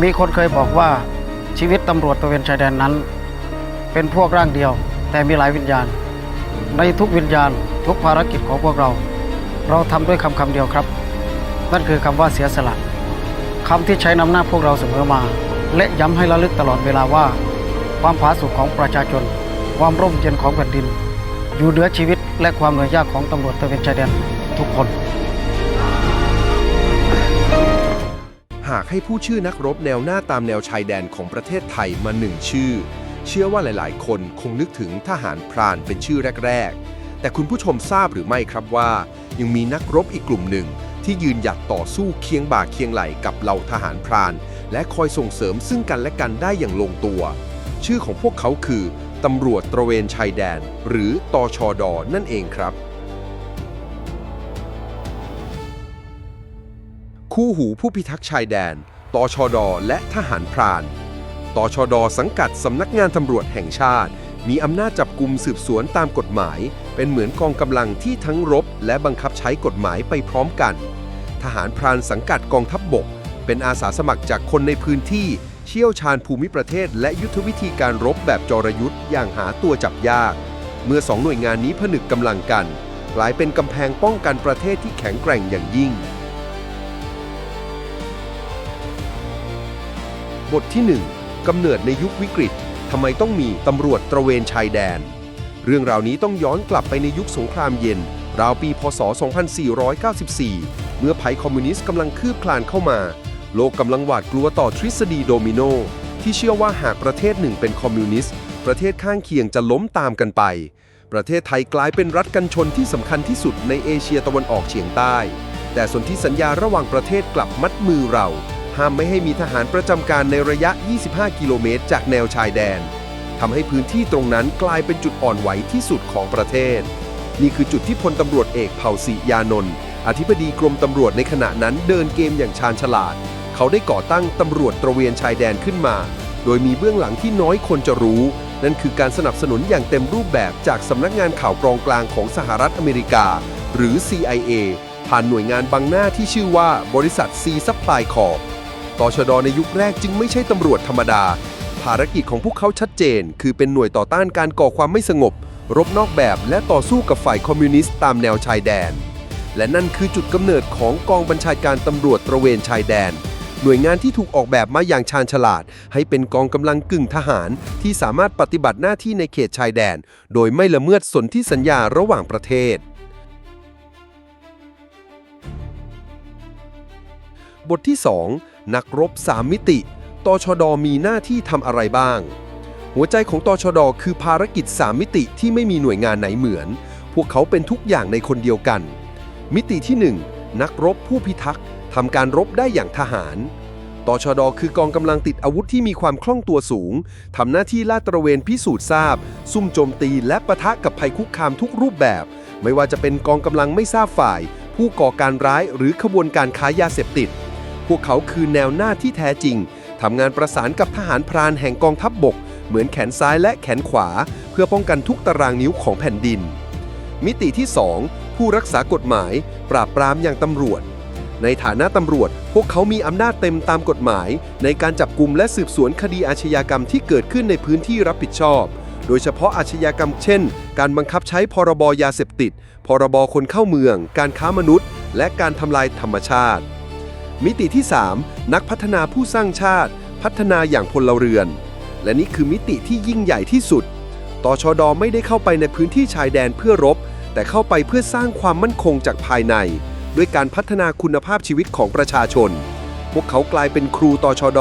มีคนเคยบอกว่าชีวิตตำรวจตระเวนชายแดนนั้น เป็นพวกร่างเดียว แต่มีหลายวิญญาณ ในทุกวิญญาณ ทุกภารกิจของพวกเรา เราทำด้วยคำคำเดียวครับ นั่นคือคำว่าเสียสละคำที่ใช้นำหน้าพวกเราเสมอมา และย้ำให้ระลึกตลอดเวลาว่า ความผาสุกของประชาชน ความร่มเย็นของแผ่นดิน อยู่เหนือชีวิตและความเหนื่อยยากของตำรวจตระเวนชายแดนทุกคน หากให้ผู้ชื่อนักรบแนวหน้าตามแนวชายแดนของประเทศไทยมาหนึ่งชื่อ เชื่อว่าหลายๆ คนคงนึกถึงทหารพรานเป็นชื่อแรก ๆ แต่คุณผู้ชมทราบหรือไม่ครับว่า ยังมีนักรบอีกกลุ่มหนึ่ง ที่ยืนหยัดต่อสู้เคียงบ่าเคียงไหลกับเหล่าทหารพราน และคอยส่งเสริมซึ่งกันและกันได้อย่างลงตัว ชื่อของพวกเขาคือตำรวจตระเวนชายแดน หรือตอชอดอนั่นเองครับ คู่หูผู้พิทักษ์ชายแดน ตชด และทหารพราน ตชด สังกัดสำนักงานตำรวจแห่งชาติ มีอำนาจจับกลุ่มสืบสวนตามกฎหมาย เป็นเหมือนกองกำลังที่ทั้งรบ และบังคับใช้กฎหมายไปพร้อมกัน ทหารพรานสังกัดกองทัพบบก เป็นอาสาสมัครจากคนในพื้นที่ เชี่ยวชาญภูมิประเทศ และยุทธวิธีการรบแบบจรยุทธ์อย่างหาตัวจับยาก เมื่อสองหน่วยงานนี้ผนึกกำลังกัน กลายเป็นกำแพงป้องกันประเทศที่แข็งแกร่งอย่างยิ่ง บทที่ 1กำเนิดในยุควิกฤตทำไมต้องมีตำรวจตระเวนชายแดน เรื่องราวนี้ต้องย้อนกลับไปในยุคสงครามเย็น ราวปีพศ 2494 เมื่อภัยคอมมิวนิสต์กำลังคืบคลานเข้ามา โลกกำลังหวาดกลัวต่อทฤษฎีโดมิโน ที่เชื่อว่าหากประเทศหนึ่งเป็นคอมมิวนิสต์ ประเทศข้างเคียงจะล้มตามกันไป ประเทศไทยกลายเป็นรัฐกันชนที่สำคัญที่สุดในเอเชียตะวันออกเฉียงใต้ แต่สนธิสัญญาระหว่างประเทศกลับมัดมือเรา ห้ามไม่ให้มีทหารประจำการในระยะ 25 กิโลเมตร จากแนวชายแดนทำให้พื้นที่ตรงนั้นกลายเป็นจุดอ่อนไหวที่สุดของประเทศ นี่คือจุดที่พลตำรวจเอกเผ่าศรียานนท์อธิบดีกรมตำรวจในขณะนั้นเดินเกมอย่างชาญฉลาด เขาได้ก่อตั้งตำรวจตระเวนชายแดนขึ้นมา โดยมีเบื้องหลังที่น้อยคนจะรู้ นั่นคือการสนับสนุนอย่างเต็มรูปแบบจากสำนักงานข่าวกรองกลางของสหรัฐอเมริกา หรือ CIA ผ่านหน่วยงานบังหน้าที่ชื่อว่าบริษัท C Supply Corp ตชดในยุคแรกจึงไม่ใช่ตำรวจธรรมดา ภารกิจของพวกเขาชัดเจน คือเป็นหน่วยต่อต้านการก่อความไม่สงบ รบนอกแบบและต่อสู้กับฝ่ายคอมมิวนิสต์ตามแนวชายแดน และนั่นคือจุดกำเนิดของกองบัญชาการตำรวจตระเวนชายแดน หน่วยงานที่ถูกออกแบบมาอย่างชาญฉลาด ให้เป็นกองกำลังกึ่งทหาร ที่สามารถปฏิบัติหน้าที่ในเขตชายแดน โดยไม่ละเมิดสนธิสัญญาระหว่างประเทศบทที่ 2 นักรบ3มิติ ตชดมีหน้าที่ทำอะไรบ้าง หัวใจของตชดคือภารกิจ3มิติที่ไม่มีหน่วยงานไหนเหมือน พวกเขาเป็นทุกอย่างในคนเดียวกัน มิติที่ 1 นักรบผู้พิทักษ์ทำการรบได้อย่างทหารตชดคือกองกำลังติดอาวุธที่มีความคล่องตัวสูง ทำหน้าที่ลาดตระเวนพิสูจน์ทราบ ซุ่มโจมตีและปะทะกับภัยคุกคามทุกรูปแบบ ไม่ว่าจะเป็นกองกำลังไม่ทราบฝ่าย ผู้ก่อการร้ายหรือขบวนการค้ายาเสพติด พวกเขาคือแนวหน้าที่แท้จริงทำงานประสานกับทหารพรานแห่งกองทัพบบก เหมือนแขนซ้ายและแขนขวา เพื่อป้องกันทุกตารางนิ้วของแผ่นดิน มิติที่ 2 ผู้รักษากฎหมาย ปราบปรามอย่างตำรวจ ในฐานะตำรวจ พวกเขามีอำนาจเต็มตามกฎหมาย ในการจับกลุ่มและสืบสวนคดีอาชญากรรมที่เกิดขึ้นในพื้นที่รับผิดชอบ โดยเฉพาะอาชญากรรมเช่น การบังคับใช้พรบยาเสพติด พรบคนเข้าเมือง การค้ามนุษย์ และการทำลายธรรมชาติ มิติที่ 3 นักพัฒนาผู้สร้างชาติ พัฒนาอย่างพลเรือน และนี่คือมิติที่ยิ่งใหญ่ที่สุดตชดไม่ได้เข้าไปในพื้นที่ชายแดนเพื่อรบ แต่เข้าไปเพื่อสร้างความมั่นคงจากภายใน ด้วยการพัฒนาคุณภาพชีวิตของประชาชน พวกเขากลายเป็นครูตชด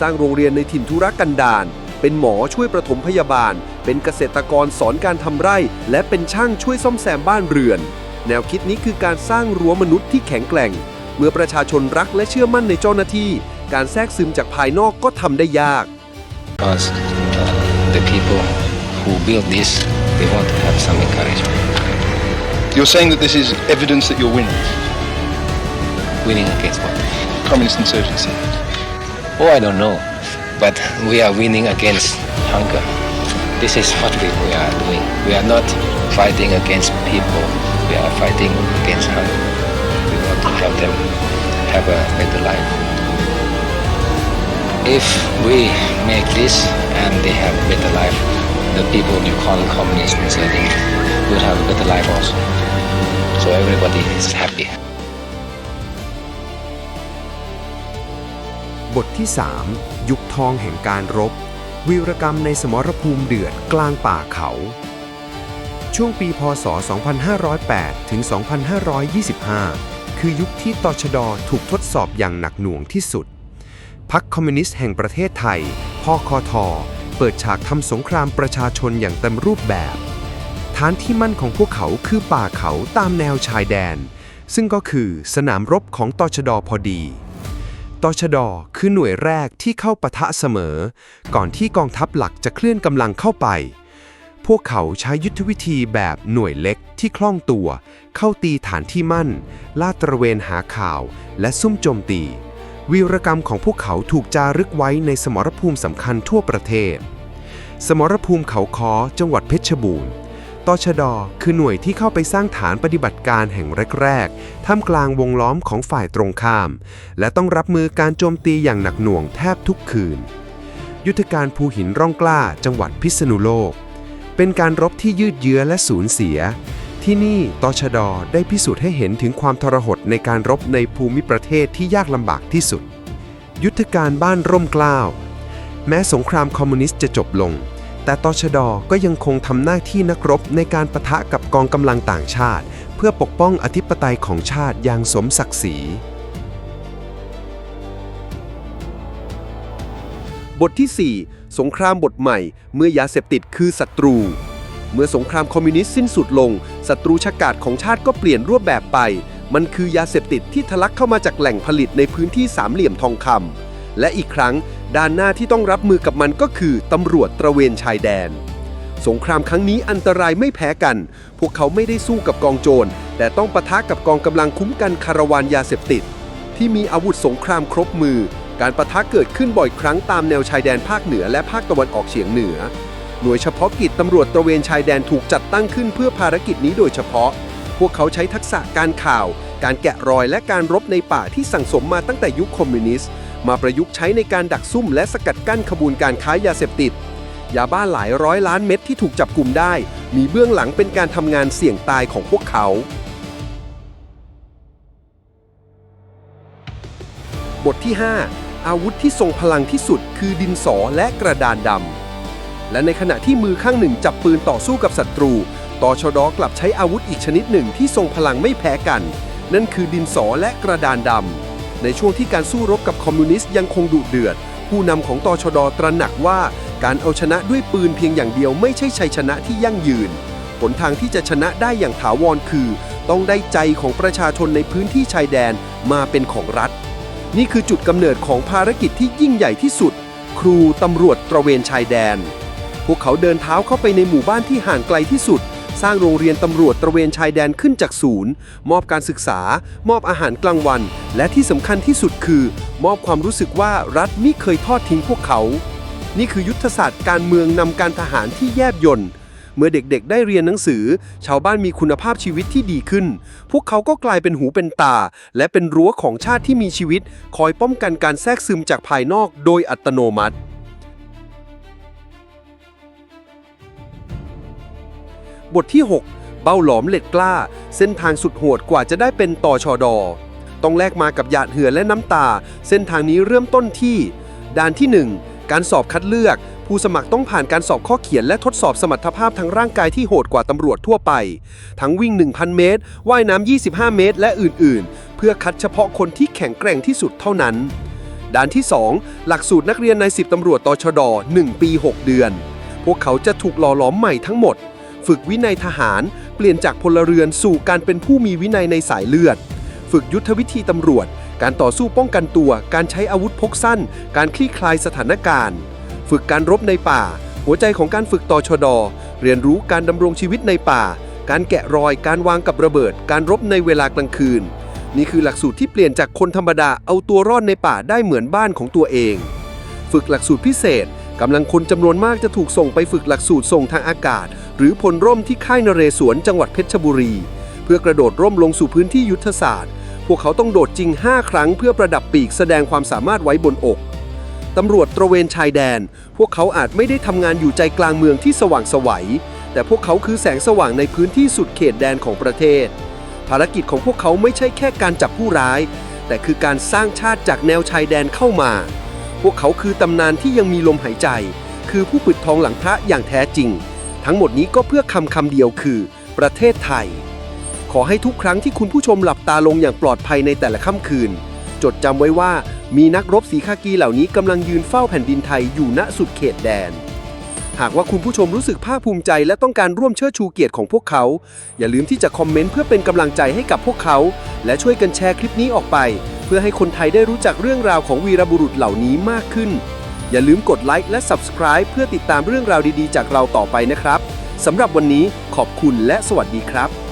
สร้างโรงเรียนในถิ่นทุรกันดาร เป็นหมอช่วยประถมพยาบาล เป็นเกษตรกรสอนการทำไร่ และเป็นช่างช่วยซ่อมแซมบ้านเรือน แนวคิดนี้คือการสร้างรั้วมนุษย์ที่แข็งแกร่ง เมื่อประชาชนรักและเชื่อมั่นในเจ้าหน้าที่ การแทรกซึมจากภายนอกก็ทำได้ยาก because uh, the people who build this, they want to have some encouragement. You're saying that this is evidence that you're winning. Winning against what? Communist insurgency. Oh, I don't know. But we are winning against hunger. This is what we, we are doing. We are not fighting against people. We are fighting against hunger. Help them have a better life. if we make this and they have a better life, the people you call communists, I think, would have a better life also. So everybody is happy. บทที่ 3 ยุคทองแห่งการรบ วีรกรรมในสมรภูมิเดือดกลางป่าเขา ช่วงปีพศ 2508 ถึง 2525 คือยุคที่ตชดถูกทดสอบอย่างหนักหน่วงที่สุด พรรคคอมมิวนิสต์แห่งประเทศไทยพคท เปิดฉากทำสงครามประชาชนอย่างเต็มรูปแบบ ฐานที่มั่นของพวกเขาคือป่าเขาตามแนวชายแดน ซึ่งก็คือสนามรบของตชดพอดีตชดคือหน่วยแรกที่เข้าปะทะเสมอ ก่อนที่กองทัพหลักจะเคลื่อนกำลังเข้าไป พวกเขาใช้ยุทธวิธีแบบหน่วยเล็กที่คล่องตัว เข้าตีฐานที่มั่น ลาดตระเวนหาข่าว และซุ่มโจมตี วีรกรรมของพวกเขาถูกจารึกไว้ในสมรภูมิสำคัญทั่วประเทศ สมรภูมิเขาคอจังหวัดเพชรบูรณ์ตชด คือหน่วยที่เข้าไปสร้างฐานปฏิบัติการแห่งแรกๆ ท่ามกลางวงล้อมของฝ่ายตรงข้าม และต้องรับมือการโจมตีอย่างหนักหน่วงแทบทุกคืน ยุทธการภูหินร่องกล้าจังหวัดพิษณุโลก เป็นการรบที่ยืดเยื้อและสูญเสีย ที่นี่ตชดได้พิสูจน์ให้เห็นถึงความทรหดในการรบในภูมิประเทศที่ยากลำบากที่สุด ยุทธการบ้านร่มเกล้าแม้สงครามคอมมิวนิสต์จะจบลง แต่ตชดก็ยังคงทำหน้าที่นักรบในการประทะกับกองกำลังต่างชาติ เพื่อปกป้องอธิปไตยของชาติอย่างสมศักดิ์ศรีบทที่ 4 สงครามบทใหม่ เมื่อยาเสพติดคือศัตรู เมื่อสงครามคอมมิวนิสต์สิ้นสุดลงศัตรูชะกาจของชาติก็เปลี่ยนรูปแบบไป มันคือยาเสพติดที่ทะลักเข้ามาจากแหล่งผลิตในพื้นที่สามเหลี่ยมทองคำและอีกครั้งด้านหน้าที่ต้องรับมือกับมันก็คือตำรวจตระเวนชายแดน สงครามครั้งนี้อันตรายไม่แพ้กัน พวกเขาไม่ได้สู้กับกองโจร แต่ต้องปะทะกับกองกำลังคุ้มกันคาราวานยาเสพติด ที่มีอาวุธสงครามครบมือ การปะทะเกิดขึ้นบ่อยครั้งตามแนวชายแดนภาคเหนือและภาคตะวันออกเฉียงเหนือ หน่วยเฉพาะกิจตำรวจตระเวนชายแดนถูกจัดตั้งขึ้นเพื่อภารกิจนี้โดยเฉพาะ พวกเขาใช้ทักษะการข่าว การแกะรอยและการรบในป่าที่สั่งสมมาตั้งแต่ยุคคอมมิวนิสต์ มาประยุกต์ใช้ในการดักซุ่มและสกัดกั้นขบวนการค้ายาเสพติด ยาบ้าหลายร้อยล้านเม็ดที่ถูกจับกลุ่มได้ มีเบื้องหลังเป็นการทำงานเสี่ยงตายของพวกเขาบทที่ 5 อาวุธที่ทรงพลังที่สุดคือดินสอและกระดานดำ และในขณะที่มือข้างหนึ่งจับปืนต่อสู้กับศัตรู ตชดกลับใช้อาวุธอีกชนิดหนึ่งที่ทรงพลังไม่แพ้กัน นั่นคือดินสอและกระดานดำ ในช่วงที่การสู้รบกับคอมมิวนิสต์ยังคงดุเดือด ผู้นำของตชดตระหนักว่าการเอาชนะด้วยปืนเพียงอย่างเดียวไม่ใช่ชัยชนะที่ยั่งยืน หนทางที่จะชนะได้อย่างถาวรคือ ต้องได้ใจของประชาชนในพื้นที่ชายแดนมาเป็นของรัฐ นี่คือจุดกำเนิดของภารกิจที่ยิ่งใหญ่ที่สุด ครูตำรวจตระเวนชายแดน พวกเขาเดินเท้าเข้าไปในหมู่บ้านที่ห่างไกลที่สุด สร้างโรงเรียนตำรวจตระเวนชายแดนขึ้นจากศูนย์ มอบการศึกษา มอบอาหารกลางวัน และที่สำคัญที่สุดคือ มอบความรู้สึกว่ารัฐไมิเคยทอดทิ้งพวกเขา นี่คือยุทธศาสตร์การเมืองนำการทหารที่แยบยนต์ เมื่อเด็กๆ ได้เรียนหนังสือ ชาวบ้านมีคุณภาพชีวิตที่ดีขึ้น พวกเขาก็กลายเป็นหูเป็นตา และเป็นรั้วของชาติที่มีชีวิต คอยป้องกันการแทรกซึมจากภายนอกโดยอัตโนมัติบทที่ 6 เบ้าหลอมเหล็กกล้า เส้นทางสุดโหดกว่าจะได้เป็นต่อชอดอ ต้องแลกมากับหยาดเหือและน้ำตา เส้นทางนี้เริ่มต้นที่ ด่านที่ 1 การสอบคัดเลือก ผู้สมัครต้องผ่านการสอบข้อเขียนและทดสอบสมรรถภาพทางร่างกายที่โหดกว่าตำรวจทั่วไป ทั้งวิ่ง 1,000 เมตร ว่ายน้ำ 25 เมตร และอื่น ๆ เพื่อคัดเฉพาะคนที่แข็งแกร่งที่สุดเท่านั้นด่านที่ 2 หลักสูตรนักเรียนใน 10ตำรวจตชด 1 ปี 6 เดือน พวกเขาจะถูกหล่อหลอมใหม่ทั้งหมด ฝึกวินัยทหาร เปลี่ยนจากพลเรือนสู่การเป็นผู้มีวินัยในสายเลือด ฝึกยุทธวิธีตำรวจ การต่อสู้ป้องกันตัว การใช้อาวุธพกสั้น การคลี่คลายสถานการณ์ ฝึกการรบในป่า หัวใจของการฝึกต่อชดอเรียนรู้การดำรงชีวิตในป่า การแกะรอย การวางกับระเบิด การรบในเวลากลางคืน นี่คือหลักสูตรที่เปลี่ยนจากคนธรรมดาเอาตัวรอดในป่าได้เหมือนบ้านของตัวเอง ฝึกหลักสูตรพิเศษกำลังคนจำนวนมากจะถูกส่งไปฝึกหลักสูตรส่งทางอากาศ หรือพลร่มที่ค่ายนเรศวรจังหวัดเพชรบุรี เพื่อกระโดดร่มลงสู่พื้นที่ยุทธศาสตร์ พวกเขาต้องโดดจริง 5 ครั้งเพื่อประดับปีกแสดงความสามารถไว้บนอก ตำรวจตระเวนชายแดน พวกเขาอาจไม่ได้ทำงานอยู่ใจกลางเมืองที่สว่างไสวัย แต่พวกเขาคือแสงสว่างในพื้นที่สุดเขตแดนของประเทศ ภารกิจของพวกเขาไม่ใช่แค่การจับผู้ร้าย แต่คือการสร้างชาติจากแนวชายแดนเข้ามา พวกเขาคือตำนานที่ยังมีลมหายใจ คือผู้ปิดทองหลังพระอย่างแท้จริง ทั้งหมดนี้ก็เพื่อคำคำเดียวคือ ประเทศไทย ขอให้ทุกครั้งที่คุณผู้ชมหลับตาลงอย่างปลอดภัยในแต่ละค่ำคืน จดจำไว้ว่ามีนักรบสีคากีเหล่านี้กำลังยืนเฝ้าแผ่นดินไทยอยู่ณสุดเขตแดน หากว่าคุณผู้ชมรู้สึกภาคภูมิใจ และต้องการร่วมเชิดชูเกียรติของพวกเขา อย่าลืมที่จะคอมเมนต์เพื่อเป็นกำลังใจให้กับพวกเขา และช่วยกันแชร์คลิปนี้ออกไป เพื่อให้คนไทยได้รู้จักเรื่องราวของวีรบุรุษเหล่านี้มากขึ้น อย่าลืมกดไลค์และ Subscribe เพื่อติดตามเรื่องราวดีๆ จากเราต่อไปนะครับสำหรับวันนี้ขอบคุณและสวัสดีครับ